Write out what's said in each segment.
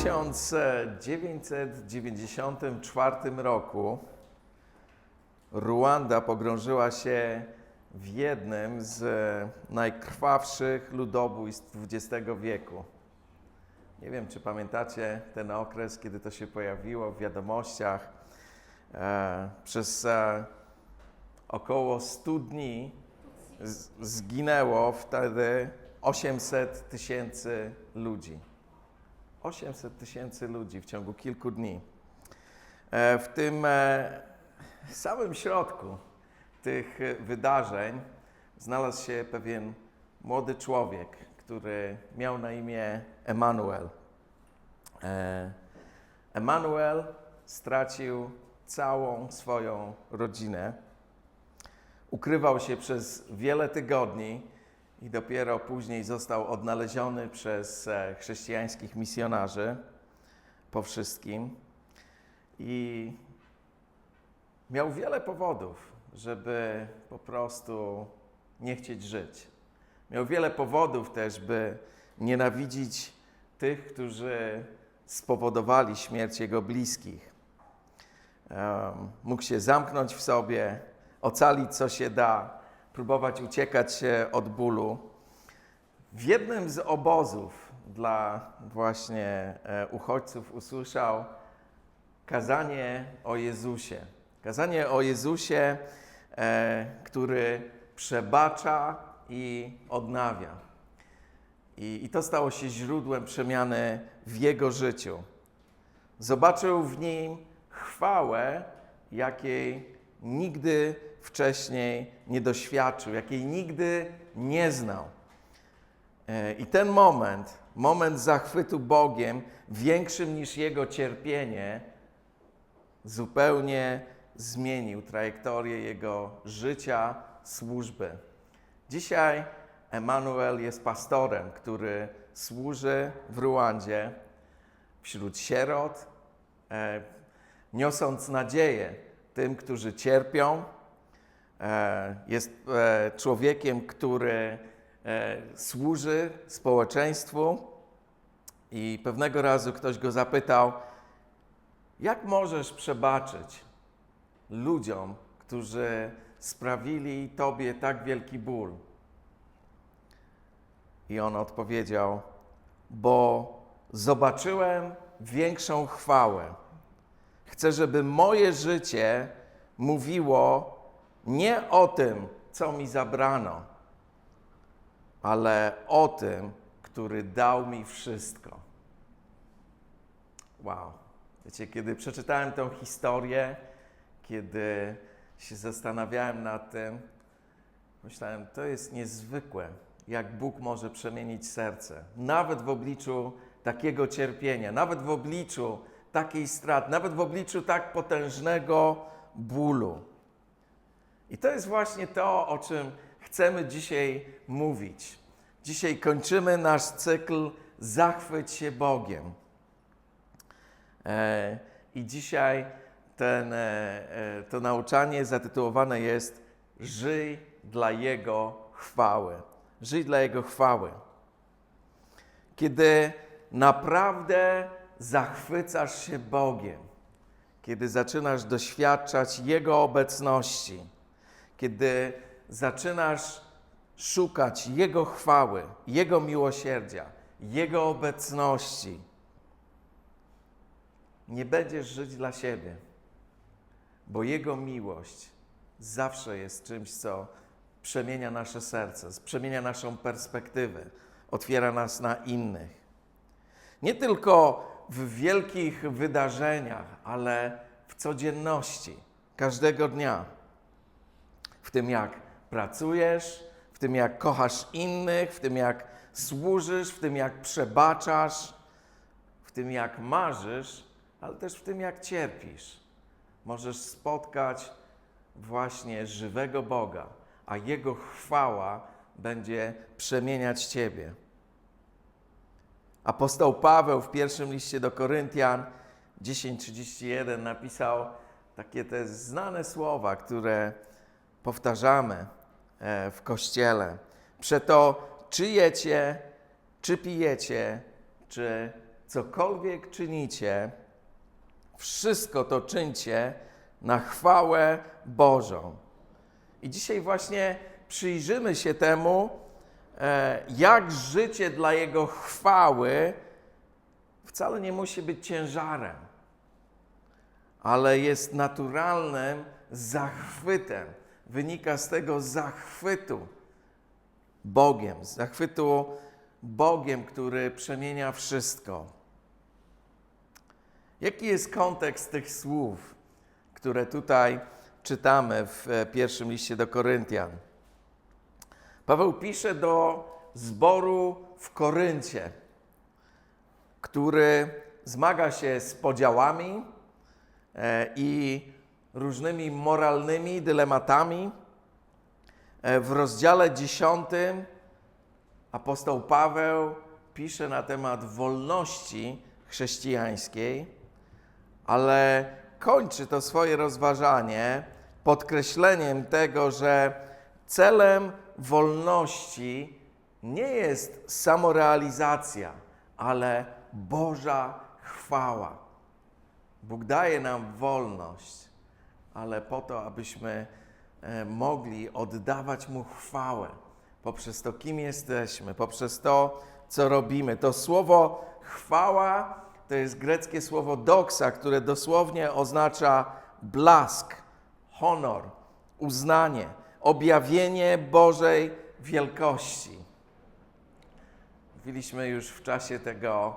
1994 roku Ruanda pogrążyła się w jednym z najkrwawszych ludobójstw XX wieku. Nie wiem, czy pamiętacie ten okres, kiedy to się pojawiło w wiadomościach. E, przez e, około 100 dni zginęło wtedy 800 tysięcy ludzi. 800 tysięcy ludzi w ciągu kilku dni. E, W tym e, samym środku tych wydarzeń znalazł się pewien młody człowiek, który miał na imię Emanuel. Emanuel stracił całą swoją rodzinę. Ukrywał się przez wiele tygodni i dopiero później został odnaleziony przez e, chrześcijańskich misjonarzy po wszystkim. I miał wiele powodów, żeby po prostu nie chcieć żyć. Miał wiele powodów też, by nienawidzić tych, którzy spowodowali śmierć jego bliskich. Mógł się zamknąć w sobie, ocalić co się da, próbować uciekać się od bólu. W jednym z obozów dla właśnie e, uchodźców usłyszał kazanie o Jezusie. Kazanie o Jezusie, e, który przebacza i odnawia. I, I to stało się źródłem przemiany w jego życiu. Zobaczył w nim chwałę, jakiej nigdy wcześniej nie doświadczył, jakiej nigdy nie znał. E, I ten moment, moment zachwytu Bogiem, większym niż jego cierpienie, zupełnie zmienił trajektorię jego życia, służby. Dzisiaj Emanuel jest pastorem, który służy w Ruandzie wśród sierot, e, niosąc nadzieję tym, którzy cierpią. E, jest e, człowiekiem, który e, służy społeczeństwu i pewnego razu ktoś go zapytał, jak możesz przebaczyć ludziom, którzy sprawili Tobie tak wielki ból? I on odpowiedział, bo zobaczyłem większą chwałę. Chcę, żeby moje życie mówiło nie o tym, co mi zabrano, ale o tym, który dał mi wszystko. Wow. Wiecie, kiedy przeczytałem tę historię, kiedy się zastanawiałem nad tym, myślałem, to jest niezwykłe, jak Bóg może przemienić serce, nawet w obliczu takiego cierpienia, nawet w obliczu takiej straty, nawet w obliczu tak potężnego bólu. I to jest właśnie to, o czym chcemy dzisiaj mówić. Dzisiaj kończymy nasz cykl Zachwyć się Bogiem. E, I dzisiaj ten, e, e, to nauczanie zatytułowane jest Żyj dla Jego chwały. Żyj dla Jego chwały. Kiedy naprawdę zachwycasz się Bogiem, kiedy zaczynasz doświadczać Jego obecności, kiedy zaczynasz szukać Jego chwały, Jego miłosierdzia, Jego obecności, nie będziesz żyć dla siebie, bo Jego miłość zawsze jest czymś, co przemienia nasze serce, przemienia naszą perspektywę, otwiera nas na innych. Nie tylko w wielkich wydarzeniach, ale w codzienności, każdego dnia. W tym, jak pracujesz, w tym, jak kochasz innych, w tym, jak służysz, w tym, jak przebaczasz, w tym, jak marzysz, ale też w tym, jak cierpisz. Możesz spotkać właśnie żywego Boga, a Jego chwała będzie przemieniać Ciebie. Apostoł Paweł w pierwszym liście do Koryntian 10:31 napisał takie te znane słowa, które powtarzamy e, w kościele. Przeto czy jecie, czy pijecie, czy cokolwiek czynicie, wszystko to czyńcie na chwałę Bożą. I dzisiaj właśnie przyjrzymy się temu, e, jak życie dla Jego chwały wcale nie musi być ciężarem, ale jest naturalnym zachwytem. Wynika z tego zachwytu Bogiem, zachwytu Bogiem, który przemienia wszystko. Jaki jest kontekst tych słów, które tutaj czytamy w e, pierwszym liście do Koryntian? Paweł pisze do zboru w Koryncie, który zmaga się z podziałami e, i różnymi moralnymi dylematami. E, W rozdziale 10 apostoł Paweł pisze na temat wolności chrześcijańskiej, ale kończy to swoje rozważanie podkreśleniem tego, że celem wolności nie jest samorealizacja, ale Boża chwała. Bóg daje nam wolność, ale po to, abyśmy e, mogli oddawać Mu chwałę poprzez to, kim jesteśmy, poprzez to, co robimy. To słowo chwała to jest greckie słowo doxa, które dosłownie oznacza blask, honor, uznanie, objawienie Bożej wielkości. Mówiliśmy już w czasie tego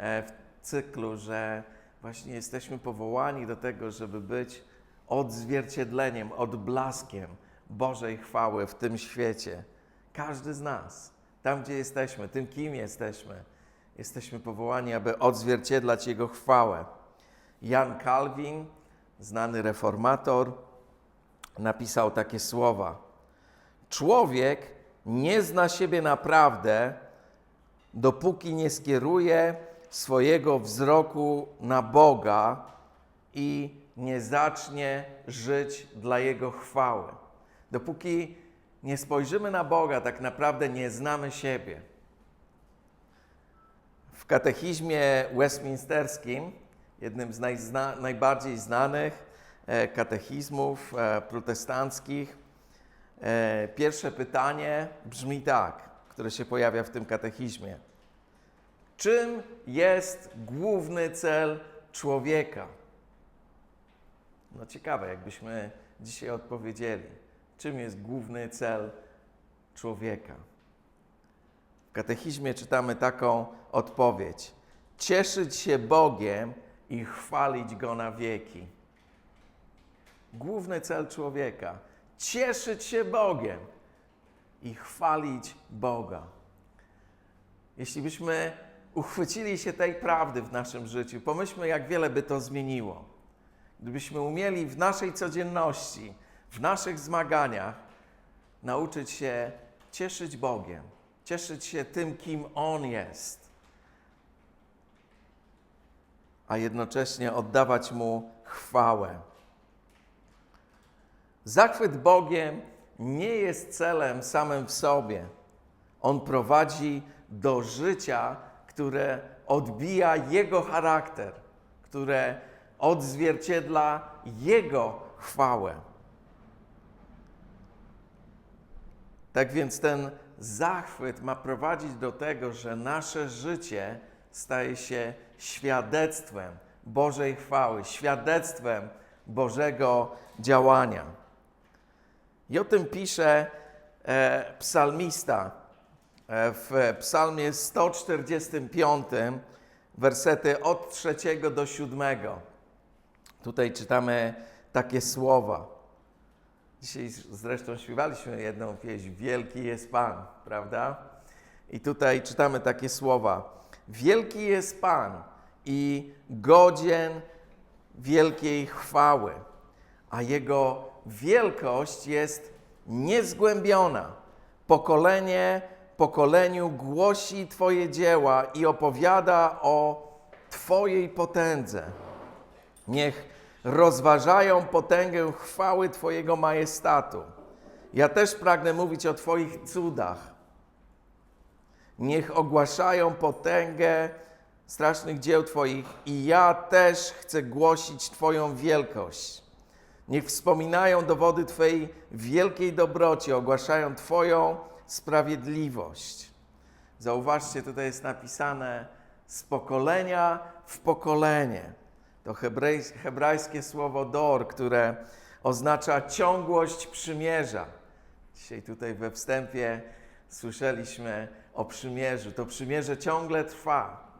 e, cyklu, że właśnie jesteśmy powołani do tego, żeby być odzwierciedleniem, odblaskiem Bożej chwały w tym świecie. Każdy z nas, tam gdzie jesteśmy, tym kim jesteśmy, jesteśmy powołani, aby odzwierciedlać Jego chwałę. Jan Calvin, znany reformator, napisał takie słowa: Człowiek nie zna siebie naprawdę, dopóki nie skieruje swojego wzroku na Boga i nie zacznie żyć dla Jego chwały. Dopóki nie spojrzymy na Boga, tak naprawdę nie znamy siebie. W katechizmie westminsterskim, jednym z najzna, najbardziej znanych e, katechizmów e, protestanckich, e, pierwsze pytanie brzmi tak, które się pojawia w tym katechizmie. Czym jest główny cel człowieka? No ciekawe, jakbyśmy dzisiaj odpowiedzieli. Czym jest główny cel człowieka? W katechizmie czytamy taką odpowiedź: cieszyć się Bogiem i chwalić Go na wieki. Główny cel człowieka: cieszyć się Bogiem i chwalić Boga. Jeśli byśmy uchwycili się tej prawdy w naszym życiu, pomyślmy, jak wiele by to zmieniło. Gdybyśmy umieli w naszej codzienności, w naszych zmaganiach nauczyć się cieszyć Bogiem, cieszyć się tym, kim On jest, a jednocześnie oddawać Mu chwałę. Zachwyt Bogiem nie jest celem samym w sobie. On prowadzi do życia, które odbija Jego charakter, które odzwierciedla Jego chwałę. Tak więc ten zachwyt ma prowadzić do tego, że nasze życie staje się świadectwem Bożej chwały, świadectwem Bożego działania. I o tym pisze e, psalmista e, w psalmie 145, wersety od trzeciego do siódmego. Tutaj czytamy takie słowa. Dzisiaj zresztą śpiewaliśmy jedną pieśń, Wielki jest Pan, prawda? I tutaj czytamy takie słowa. Wielki jest Pan i godzien wielkiej chwały, a Jego wielkość jest niezgłębiona. Pokolenie pokoleniu głosi Twoje dzieła i opowiada o Twojej potędze. Niech rozważają potęgę chwały Twojego majestatu. Ja też pragnę mówić o Twoich cudach. Niech ogłaszają potęgę strasznych dzieł Twoich i ja też chcę głosić Twoją wielkość. Niech wspominają dowody Twojej wielkiej dobroci, ogłaszają Twoją sprawiedliwość. Zauważcie, tutaj jest napisane z pokolenia w pokolenie. To hebrajskie słowo dor, które oznacza ciągłość przymierza. Dzisiaj tutaj we wstępie słyszeliśmy o przymierzu. To przymierze ciągle trwa.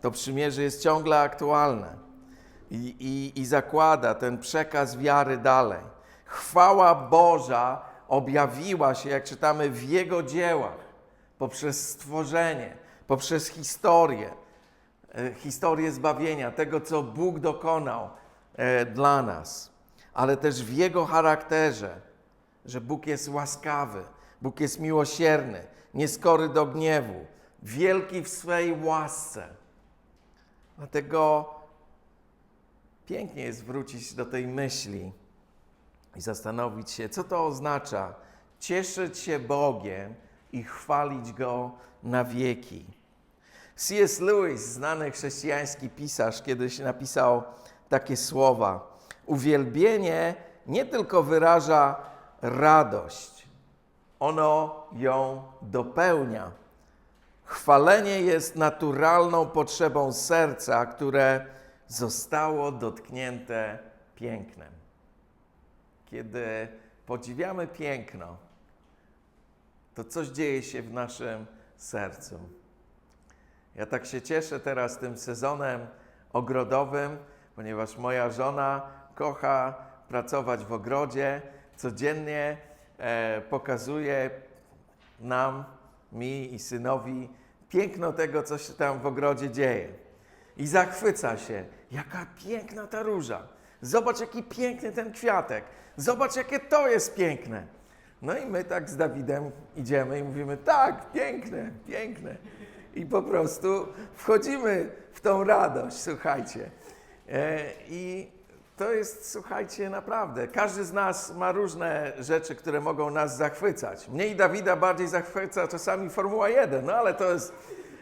To przymierze jest ciągle aktualne i, i, i zakłada ten przekaz wiary dalej. Chwała Boża objawiła się, jak czytamy, w Jego dziełach, poprzez stworzenie, poprzez historię, historię zbawienia, tego, co Bóg dokonał e, dla nas, ale też w Jego charakterze, że Bóg jest łaskawy, Bóg jest miłosierny, nieskory do gniewu, wielki w swej łasce. Dlatego pięknie jest wrócić do tej myśli i zastanowić się, co to oznacza cieszyć się Bogiem i chwalić Go na wieki. C.S. Lewis, znany chrześcijański pisarz, kiedyś napisał takie słowa: Uwielbienie nie tylko wyraża radość, ono ją dopełnia. Chwalenie jest naturalną potrzebą serca, które zostało dotknięte pięknem. Kiedy podziwiamy piękno, to coś dzieje się w naszym sercu. Ja tak się cieszę teraz tym sezonem ogrodowym, ponieważ moja żona kocha pracować w ogrodzie. Codziennie e, pokazuje nam, mi i synowi, piękno tego, co się tam w ogrodzie dzieje. I zachwyca się, jaka piękna ta róża. Zobacz, jaki piękny ten kwiatek. Zobacz, jakie to jest piękne. No i my tak z Dawidem idziemy i mówimy, tak, piękne, piękne. I po prostu wchodzimy w tą radość, słuchajcie. E, I to jest, słuchajcie, naprawdę. Każdy z nas ma różne rzeczy, które mogą nas zachwycać. Mnie i Dawida bardziej zachwyca czasami Formuła 1, no ale to jest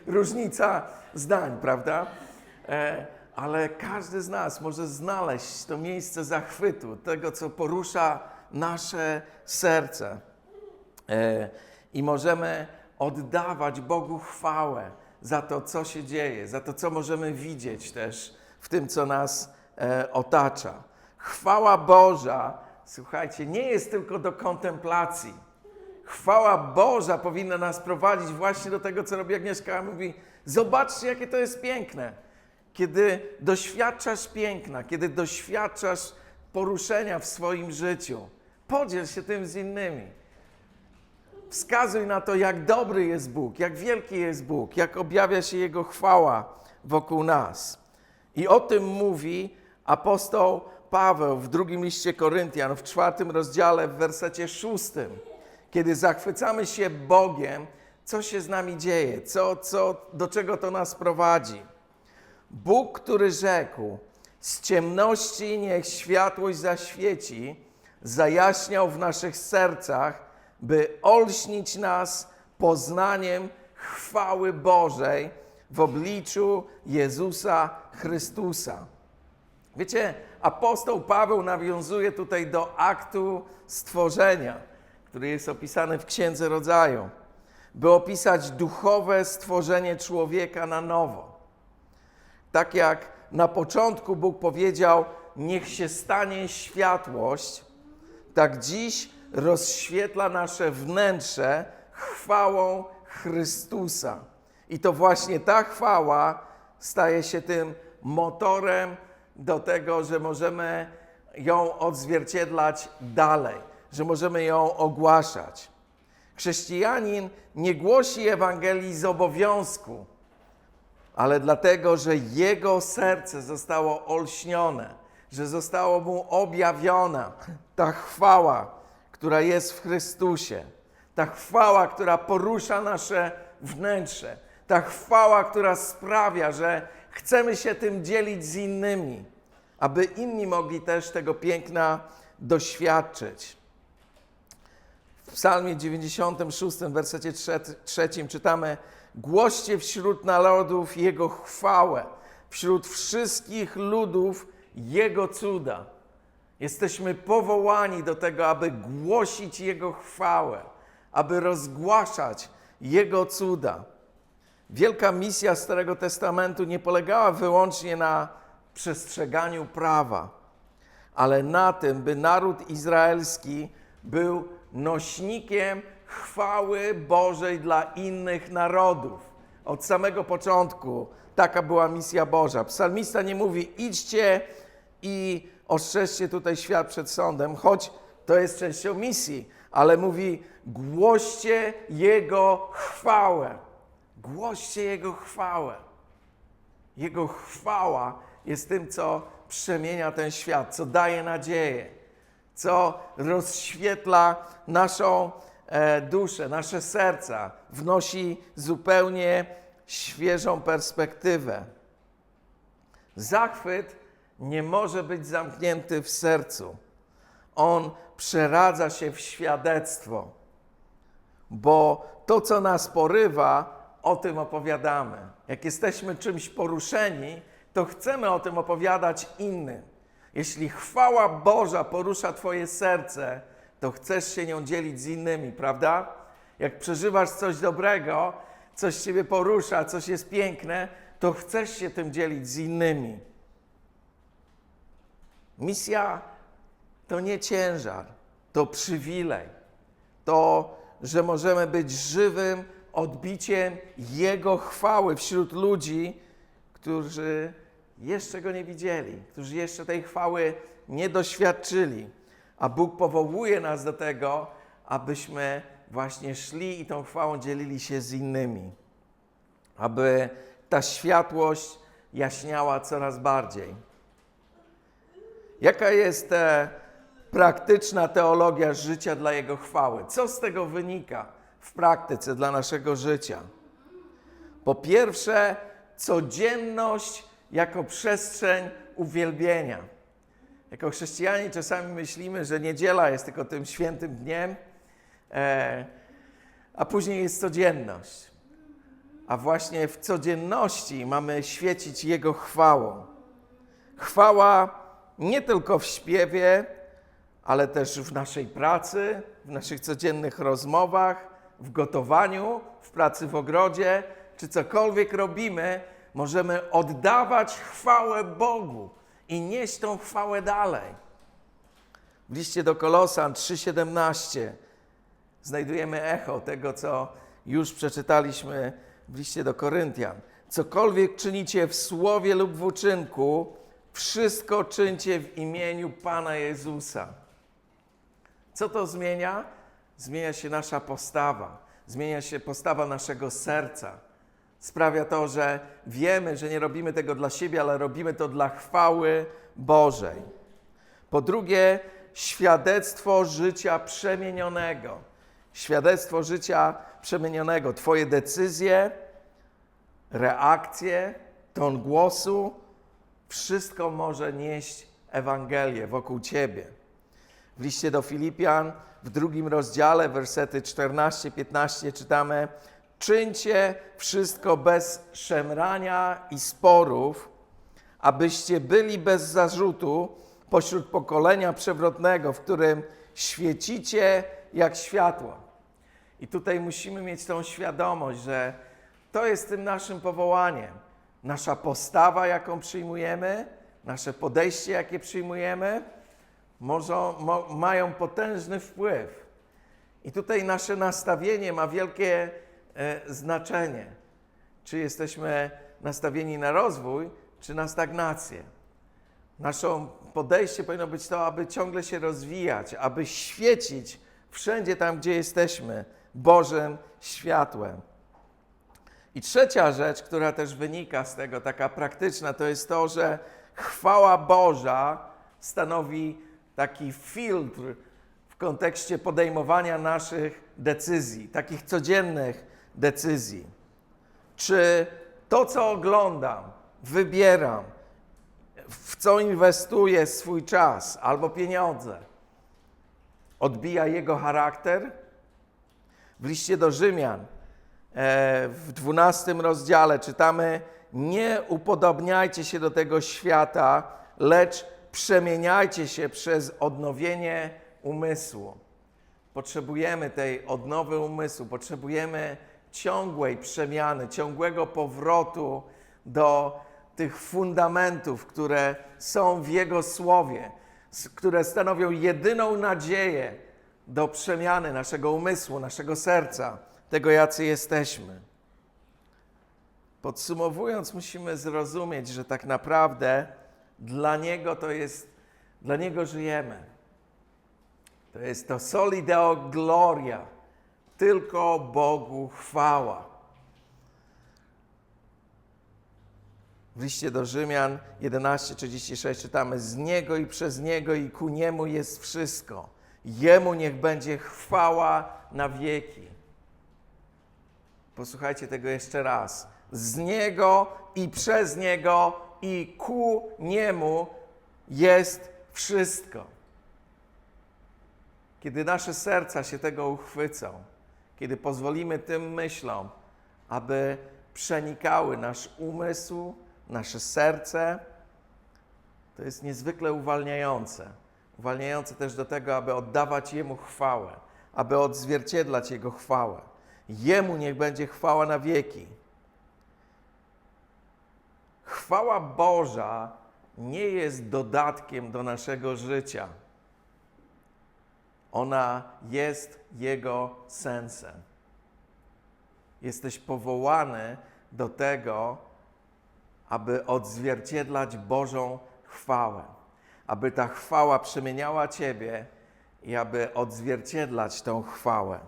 różnica zdań, prawda? E, ale każdy z nas może znaleźć to miejsce zachwytu, tego, co porusza nasze serce. E, I możemy oddawać Bogu chwałę za to, co się dzieje, za to, co możemy widzieć też w tym, co nas e, otacza. Chwała Boża, słuchajcie, nie jest tylko do kontemplacji. Chwała Boża powinna nas prowadzić właśnie do tego, co robi Agnieszka. Mówi, zobaczcie, jakie to jest piękne. Kiedy doświadczasz piękna, kiedy doświadczasz poruszenia w swoim życiu, podziel się tym z innymi. Wskazuj na to, jak dobry jest Bóg, jak wielki jest Bóg, jak objawia się Jego chwała wokół nas. I o tym mówi apostoł Paweł w drugim liście Koryntian, w czwartym rozdziale, w wersecie szóstym. Kiedy zachwycamy się Bogiem, co się z nami dzieje, co, co, do czego to nas prowadzi. Bóg, który rzekł, z ciemności niech światłość zaświeci, zajaśniał w naszych sercach, by olśnić nas poznaniem chwały Bożej w obliczu Jezusa Chrystusa. Wiecie, apostoł Paweł nawiązuje tutaj do aktu stworzenia, który jest opisany w Księdze Rodzaju, by opisać duchowe stworzenie człowieka na nowo. Tak jak na początku Bóg powiedział: Niech się stanie światłość, tak dziś rozświetla nasze wnętrze chwałą Chrystusa. I to właśnie ta chwała staje się tym motorem do tego, że możemy ją odzwierciedlać dalej, że możemy ją ogłaszać. Chrześcijanin nie głosi Ewangelii z obowiązku, ale dlatego, że jego serce zostało olśnione, że zostało mu objawiona ta chwała, która jest w Chrystusie, ta chwała, która porusza nasze wnętrze, ta chwała, która sprawia, że chcemy się tym dzielić z innymi, aby inni mogli też tego piękna doświadczyć. W Psalmie 96, w wersecie trzecim czytamy: Głoście wśród narodów Jego chwałę, wśród wszystkich ludów Jego cuda. Jesteśmy powołani do tego, aby głosić Jego chwałę, aby rozgłaszać Jego cuda. Wielka misja Starego Testamentu nie polegała wyłącznie na przestrzeganiu prawa, ale na tym, by naród izraelski był nośnikiem chwały Bożej dla innych narodów. Od samego początku taka była misja Boża. Psalmista nie mówi: idźcie i ostrzeżcie tutaj świat przed sądem, choć to jest częścią misji, ale mówi: głoście Jego chwałę. Głoście Jego chwałę. Jego chwała jest tym, co przemienia ten świat, co daje nadzieję, co rozświetla naszą e, duszę, nasze serca, wnosi zupełnie świeżą perspektywę. Zachwyt nie może być zamknięty w sercu. On przeradza się w świadectwo, bo to, co nas porywa, o tym opowiadamy. Jak jesteśmy czymś poruszeni, to chcemy o tym opowiadać innym. Jeśli chwała Boża porusza Twoje serce, to chcesz się nią dzielić z innymi, prawda? Jak przeżywasz coś dobrego, coś Ciebie porusza, coś jest piękne, to chcesz się tym dzielić z innymi. Misja to nie ciężar, to przywilej. To, że możemy być żywym odbiciem Jego chwały wśród ludzi, którzy jeszcze Go nie widzieli, którzy jeszcze tej chwały nie doświadczyli. A Bóg powołuje nas do tego, abyśmy właśnie szli i tą chwałą dzielili się z innymi. Aby ta światłość jaśniała coraz bardziej. Jaka jest e, praktyczna teologia życia dla Jego chwały? Co z tego wynika w praktyce dla naszego życia? Po pierwsze, codzienność jako przestrzeń uwielbienia. Jako chrześcijanie czasami myślimy, że niedziela jest tylko tym świętym dniem, e, a później jest codzienność. A właśnie w codzienności mamy świecić Jego chwałą. Chwała nie tylko w śpiewie, ale też w naszej pracy, w naszych codziennych rozmowach, w gotowaniu, w pracy w ogrodzie, czy cokolwiek robimy, możemy oddawać chwałę Bogu i nieść tą chwałę dalej. W liście do Kolosan 3:17 znajdujemy echo tego, co już przeczytaliśmy w liście do Koryntian. Cokolwiek czynicie w słowie lub w uczynku, wszystko czyńcie w imieniu Pana Jezusa. Co to zmienia? Zmienia się nasza postawa, zmienia się postawa naszego serca. Sprawia to, że wiemy, że nie robimy tego dla siebie, ale robimy to dla chwały Bożej. Po drugie, świadectwo życia przemienionego. Świadectwo życia przemienionego. Twoje decyzje, reakcje, ton głosu, wszystko może nieść Ewangelię wokół Ciebie. W liście do Filipian, w drugim rozdziale, wersety 14-15 czytamy: Czyńcie wszystko bez szemrania i sporów, abyście byli bez zarzutu pośród pokolenia przewrotnego, w którym świecicie jak światło. I tutaj musimy mieć tą świadomość, że to jest tym naszym powołaniem. Nasza postawa, jaką przyjmujemy, nasze podejście, jakie przyjmujemy, może, mo, mają potężny wpływ. I tutaj nasze nastawienie ma wielkie e, znaczenie. Czy jesteśmy nastawieni na rozwój, czy na stagnację. Naszą podejście powinno być to, aby ciągle się rozwijać, aby świecić wszędzie tam, gdzie jesteśmy, Bożym światłem. I trzecia rzecz, która też wynika z tego, taka praktyczna, to jest to, że chwała Boża stanowi taki filtr w kontekście podejmowania naszych decyzji, takich codziennych decyzji. Czy to, co oglądam, wybieram, w co inwestuję swój czas albo pieniądze, odbija jego charakter? W liście do Rzymian w dwunastym rozdziale czytamy: Nie upodobniajcie się do tego świata, lecz przemieniajcie się przez odnowienie umysłu. Potrzebujemy tej odnowy umysłu, potrzebujemy ciągłej przemiany, ciągłego powrotu do tych fundamentów, które są w Jego słowie, które stanowią jedyną nadzieję do przemiany naszego umysłu, naszego serca, tego jacy jesteśmy. Podsumowując, musimy zrozumieć, że tak naprawdę dla Niego to jest, dla Niego żyjemy. To jest to soli deo gloria, tylko Bogu chwała. W liście do Rzymian 11:36 czytamy: Z Niego i przez Niego i ku Niemu jest wszystko. Jemu niech będzie chwała na wieki. Posłuchajcie tego jeszcze raz. Z Niego i przez Niego i ku Niemu jest wszystko. Kiedy nasze serca się tego uchwycą, kiedy pozwolimy tym myślom, aby przenikały nasz umysł, nasze serce, to jest niezwykle uwalniające. Uwalniające też do tego, aby oddawać Jemu chwałę, aby odzwierciedlać Jego chwałę. Jemu niech będzie chwała na wieki. Chwała Boża nie jest dodatkiem do naszego życia. Ona jest Jego sensem. Jesteś powołany do tego, aby odzwierciedlać Bożą chwałę, aby ta chwała przemieniała Ciebie i aby odzwierciedlać tą chwałę.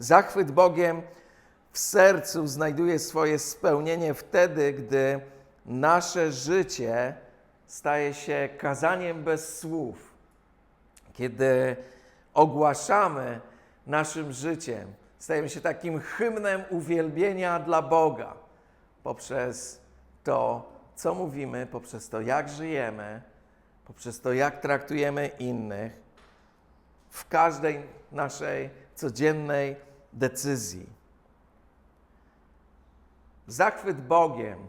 Zachwyt Bogiem w sercu znajduje swoje spełnienie wtedy, gdy nasze życie staje się kazaniem bez słów, kiedy ogłaszamy naszym życiem, stajemy się takim hymnem uwielbienia dla Boga poprzez to, co mówimy, poprzez to, jak żyjemy, poprzez to, jak traktujemy innych, w każdej naszej codziennej decyzji. Zachwyt Bogiem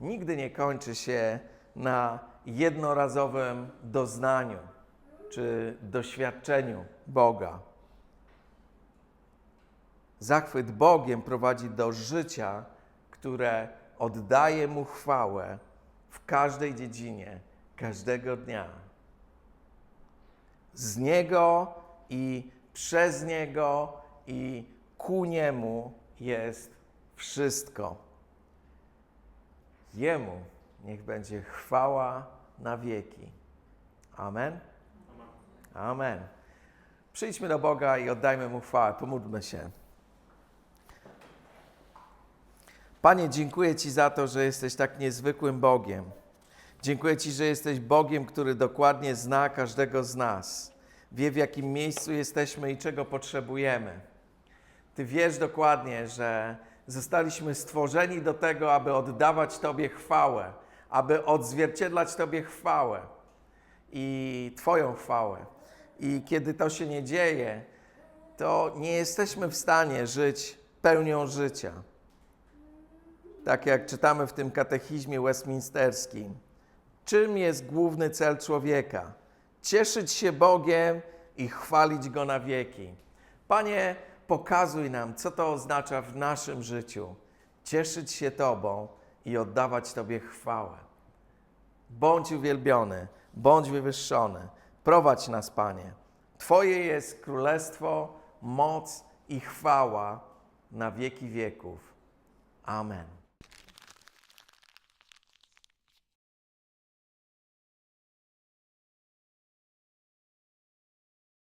nigdy nie kończy się na jednorazowym doznaniu czy doświadczeniu Boga. Zachwyt Bogiem prowadzi do życia, które oddaje Mu chwałę w każdej dziedzinie, każdego dnia. Z Niego i przez Niego i ku Niemu jest wszystko. Jemu niech będzie chwała na wieki. Amen. Amen. Przyjdźmy do Boga i oddajmy Mu chwałę. Pomódlmy się. Panie, dziękuję Ci za to, że jesteś tak niezwykłym Bogiem. Dziękuję Ci, że jesteś Bogiem, który dokładnie zna każdego z nas. Wie, w jakim miejscu jesteśmy i czego potrzebujemy. Ty wiesz dokładnie, że zostaliśmy stworzeni do tego, aby oddawać Tobie chwałę, aby odzwierciedlać Tobie chwałę i Twoją chwałę. I kiedy to się nie dzieje, to nie jesteśmy w stanie żyć pełnią życia. Tak jak czytamy w tym katechizmie westminsterskim. Czym jest główny cel człowieka? Cieszyć się Bogiem i chwalić Go na wieki. Panie, pokazuj nam, co to oznacza w naszym życiu. Cieszyć się Tobą i oddawać Tobie chwałę. Bądź uwielbiony, bądź wywyższony. Prowadź nas, Panie. Twoje jest królestwo, moc i chwała na wieki wieków. Amen.